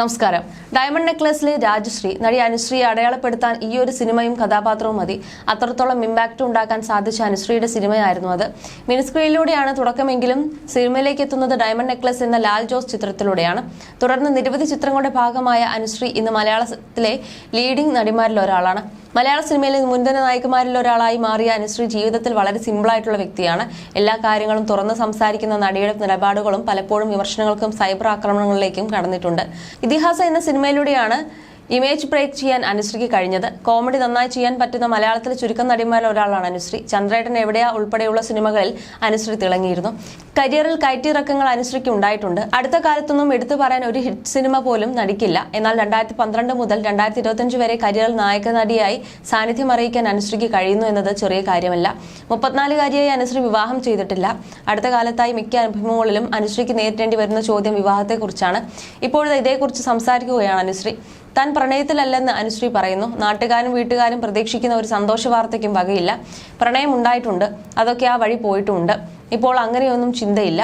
നമസ്കാരം. ഡയമണ്ട് നെക്ലസിലെ രാജശ്രീ നടി അനുശ്രീയെ അടയാളപ്പെടുത്താൻ ഈ ഒരു സിനിമയും കഥാപാത്രവും മതി. അത്രത്തോളം ഇമ്പാക്റ്റ് ഉണ്ടാക്കാൻ സാധിച്ച അനുശ്രീയുടെ സിനിമയായിരുന്നു അത്. മിനിസ്ക്രീനിലൂടെയാണ് തുടക്കമെങ്കിലും സിനിമയിലേക്ക് എത്തുന്നത് ഡയമണ്ട് നെക്ലസ് എന്ന ലാൽ ജോസ് ചിത്രത്തിലൂടെയാണ്. തുടർന്ന് നിരവധി ചിത്രങ്ങളുടെ ഭാഗമായ അനുശ്രീ ഇന്ന് മലയാളത്തിലെ ലീഡിംഗ് നടിമാരിൽ ഒരാളാണ് മലയാള സിനിമയിലെ മുൻതന നായകന്മാരിൽ ഒരാളായി മാറിയ അനുശ്രീ ജീവിതത്തിൽ വളരെ സിമ്പിളായിട്ടുള്ള വ്യക്തിയാണ്. എല്ലാ കാര്യങ്ങളും തുറന്ന് സംസാരിക്കുന്ന നടിയുടെ നിലപാടുകളും പലപ്പോഴും വിമർശനങ്ങൾക്കും സൈബർ ആക്രമണങ്ങളിലേക്കും കടന്നിട്ടുണ്ട്. ഇതിഹാസം എന്ന സിനിമയിലൂടെയാണ് ഇമേജ് ബ്രേക്ക് ചെയ്യാൻ അനുശ്രീക്ക് കഴിഞ്ഞത്. കോമഡി നന്നായി ചെയ്യാൻ പറ്റുന്ന മലയാളത്തിലെ ചുരുക്കം നടിമാരിൽ ഒരാളാണ് അനുശ്രീ. ചന്ദ്രേട്ടൻ എവിടെയാ ഉൾപ്പെടെയുള്ള സിനിമകളിൽ അനുശ്രീ തിളങ്ങിയിരുന്നു. കരിയറിൽ കയറ്റിയിറക്കങ്ങൾ അനുശ്രീക്ക് ഉണ്ടായിട്ടുണ്ട്. അടുത്ത കാലത്തൊന്നും എടുത്തു പറയാൻ ഒരു ഹിറ്റ് സിനിമ പോലും നടിക്കില്ല. എന്നാൽ രണ്ടായിരത്തി പന്ത്രണ്ട് മുതൽ രണ്ടായിരത്തി ഇരുപത്തിയഞ്ച് വരെ കരിയറിൽ നായക നടിയായി സാന്നിധ്യം അറിയിക്കാൻ അനുശ്രീക്ക് കഴിയുന്നു എന്നത് ചെറിയ കാര്യമല്ല. മുപ്പത്തിനാലുകാരിയായി അനുശ്രീ വിവാഹം ചെയ്തിട്ടില്ല. അടുത്ത കാലത്തായി മിക്ക അനുഭവങ്ങളിലും അനുശ്രീക്ക് നേരിടേണ്ടി വരുന്ന ചോദ്യം വിവാഹത്തെക്കുറിച്ചാണ്. ഇപ്പോഴത്തെ ഇതേക്കുറിച്ച് സംസാരിക്കുകയാണ് അനുശ്രീ. താൻ പ്രണയത്തിലല്ലെന്ന് അനുശ്രീ പറയുന്നു. നാട്ടുകാരും വീട്ടുകാരും പ്രതീക്ഷിക്കുന്ന ഒരു സന്തോഷ വാർത്തയ്ക്കും വകയില്ല. പ്രണയം ഉണ്ടായിട്ടുണ്ട്. അതൊക്കെ ആ വഴി പോയിട്ടുമുണ്ട് ഇപ്പോൾ അങ്ങനെയൊന്നും ചിന്തയില്ല.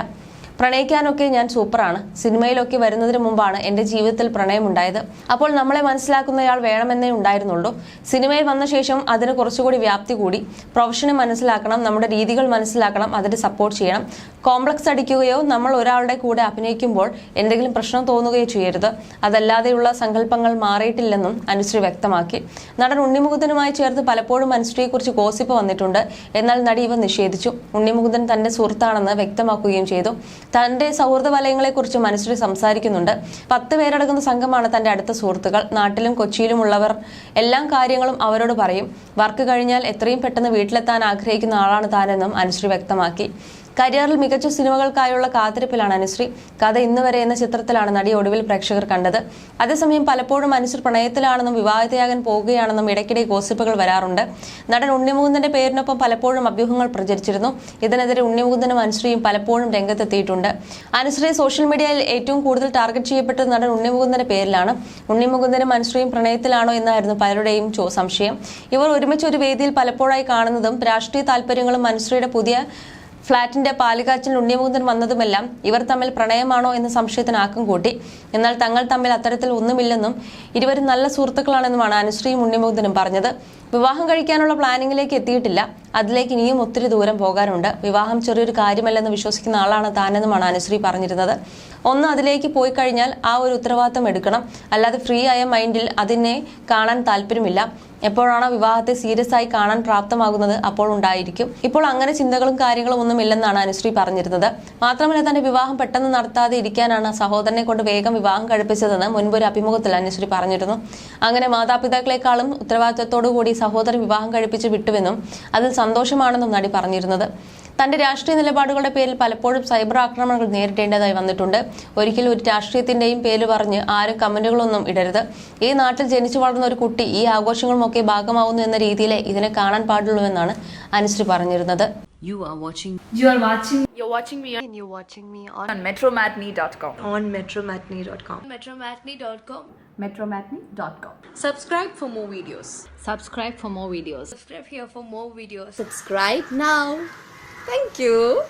പ്രണയിക്കാനൊക്കെ ഞാൻ സൂപ്പറാണ്. സിനിമയിലൊക്കെ വരുന്നതിന് മുമ്പാണ് എന്റെ ജീവിതത്തിൽ പ്രണയമുണ്ടായത്. അപ്പോൾ നമ്മളെ മനസ്സിലാക്കുന്നയാൾ വേണമെന്നേ ഉണ്ടായിരുന്നുള്ളൂ. സിനിമയിൽ വന്ന ശേഷം അതിന് കുറച്ചുകൂടി വ്യാപ്തി കൂടി. പ്രൊഫഷനെ മനസ്സിലാക്കണം നമ്മുടെ രീതികൾ മനസ്സിലാക്കണം അതിന് സപ്പോർട്ട് ചെയ്യണം. കോംപ്ലക്സ് അടിക്കുകയോ നമ്മൾ ഒരാളുടെ കൂടെ അഭിനയിക്കുമ്പോൾ എന്തെങ്കിലും പ്രശ്നം തോന്നുകയോ ചെയ്യരുത്. അതല്ലാതെയുള്ള സങ്കല്പങ്ങൾ മാറിയിട്ടില്ലെന്നും അനുശ്രീ വ്യക്തമാക്കി. നടൻ ഉണ്ണിമുകുന്ദനുമായി ചേർത്ത് പലപ്പോഴും അനുശ്രീയെക്കുറിച്ച് ഗോസിപ്പ് വന്നിട്ടുണ്ട്. എന്നാൽ നടി ഇവ നിഷേധിച്ചു. ഉണ്ണിമുകുന്ദൻ തന്റെ സുഹൃത്താണെന്ന് വ്യക്തമാക്കുകയും ചെയ്തു. തന്റെ സൗഹൃദ വലയങ്ങളെക്കുറിച്ച് മനസ്സിൽ സംസാരിക്കുന്നുണ്ട്. പത്ത് പേരടങ്ങുന്ന സംഘമാണ് തന്റെ അടുത്ത സുഹൃത്തുക്കൾ. നാട്ടിലും കൊച്ചിയിലുമുള്ളവർ എല്ലാ കാര്യങ്ങളും അവരോട് പറയും. വർക്ക് കഴിഞ്ഞാൽ എത്രയും പെട്ടെന്ന് വീട്ടിലെത്താൻ ആഗ്രഹിക്കുന്ന ആളാണ് താനെന്നും അനുശ്രീ വ്യക്തമാക്കി. കരിയറിൽ മികച്ച സിനിമകൾക്കായുള്ള കാത്തിരിപ്പിലാണ് അനുശ്രീ. കഥ ഇന്ന് വരെ എന്ന ചിത്രത്തിലാണ് നടി ഒടുവിൽ പ്രേക്ഷകർ കണ്ടത്. അതേസമയം പലപ്പോഴും അനുശ്രീ പ്രണയത്തിലാണെന്നും വിവാഹിതയാകാൻ പോകുകയാണെന്നും ഇടയ്ക്കിടെ ഗോസിപ്പുകൾ വരാറുണ്ട്. നടൻ ഉണ്ണിമുകുന്ദന്റെ പേരിനൊപ്പം പലപ്പോഴും അഭ്യൂഹങ്ങൾ പ്രചരിച്ചിരുന്നു. ഇതിനെതിരെ ഉണ്ണിമുകുന്ദനും അനുശ്രീയും പലപ്പോഴും രംഗത്തെത്തിയിട്ടുണ്ട്. അനുശ്രീ സോഷ്യൽ മീഡിയയിൽ ഏറ്റവും കൂടുതൽ ടാർഗറ്റ് ചെയ്യപ്പെട്ടത് നടൻ ഉണ്ണിമുകുന്ദന്റെ പേരിലാണ്. ഉണ്ണിമുകുന്ദനും അനുശ്രീയും പ്രണയത്തിലാണോ എന്നായിരുന്നു പലരുടെയും സംശയം. ഇവർ ഒരുമിച്ച് ഒരു വേദിയിൽ പലപ്പോഴായി കാണുന്നതും രാഷ്ട്രീയ താല്പര്യങ്ങളും അനുശ്രീയുടെ പുതിയ ഫ്ളാറ്റിന്റെ പാലുകാച്ചിൽ ഉണ്ണിമുകുന്ദൻ വന്നതുമെല്ലാം ഇവർ തമ്മിൽ പ്രണയമാണോ എന്ന സംശയത്തിന് ആക്കം കൂട്ടി. എന്നാൽ തങ്ങൾ തമ്മിൽ അത്തരത്തിൽ ഒന്നുമില്ലെന്നും ഇരുവരും നല്ല സുഹൃത്തുക്കളാണെന്നുമാണ് അനുശ്രീയും ഉണ്ണിമുകുന്ദനും പറഞ്ഞത്. വിവാഹം കഴിക്കാനുള്ള പ്ലാനിങ്ങിലേക്ക് എത്തിയിട്ടില്ല. അതിലേക്ക് ഇനിയും ഒത്തിരി ദൂരം പോകാനുണ്ട്. വിവാഹം ചെറിയൊരു കാര്യമല്ലെന്ന് വിശ്വസിക്കുന്ന ആളാണ് താനെന്നുമാണ് അനുശ്രീ പറഞ്ഞിരുന്നത്. ഒന്ന് അതിലേക്ക് പോയി കഴിഞ്ഞാൽ ആ ഒരു ഉത്തരവാദിത്തം എടുക്കണം. അല്ലാതെ ഫ്രീ ആയ മൈൻഡിൽ അതിനെ കാണാൻ താല്പര്യമില്ല. എപ്പോഴാണോ വിവാഹത്തെ സീരിയസ് ആയി കാണാൻ പ്രാപ്തമാകുന്നത് അപ്പോൾ ഉണ്ടായിരിക്കും. ഇപ്പോൾ അങ്ങനെ ചിന്തകളും കാര്യങ്ങളും ഒന്നും ഇല്ലെന്നാണ് അനുശ്രീ പറഞ്ഞിരുന്നത്. മാത്രമല്ല തന്റെ വിവാഹം പെട്ടെന്ന് നടത്താതെ ഇരിക്കാനാണ് സഹോദരനെ കൊണ്ട് വേഗം വിവാഹം കഴിപ്പിച്ചതെന്ന് മുൻപ് ഒരു അഭിമുഖത്തിൽ അനുശ്രീ പറഞ്ഞിരുന്നു. അങ്ങനെ മാതാപിതാക്കളെക്കാളും ഉത്തരവാദിത്വത്തോടു കൂടി സഹോദരൻ വിവാഹം കഴിപ്പിച്ച് വിട്ടുവെന്നും അതിൽ സന്തോഷമാണെന്നും നടി പറഞ്ഞിരുന്നത്. തന്റെ രാഷ്ട്രീയ നിലപാടുകളുടെ പേരിൽ പലപ്പോഴും സൈബർ ആക്രമണങ്ങൾ നേരിടേണ്ടതായി വന്നിട്ടുണ്ട് ഒരിക്കലും ഒരു രാഷ്ട്രീയത്തിന്റെയും പേര് പറഞ്ഞ് ആരും കമന്റുകളൊന്നും ഇടരുത് ഈ നാട്ടിൽ ജനിച്ചു വളർന്ന ഒരു കുട്ടി ഈ ആഘോഷങ്ങളുമൊക്കെ ഭാഗമാവുന്നു എന്ന രീതിയിലെ ഇതിനെ കാണാൻ പാടുള്ളൂ എന്നാണ് അനുശ്രീ പറഞ്ഞിരുന്നത് You are watching You are watching You're watching me on, and you're watching me on, on metromatney.com. on metromatney.com. Metromatney.com. Metromatney.com. Subscribe for more videos. subscribe for more videos Subscribe here for more videos. subscribe now. Thank you.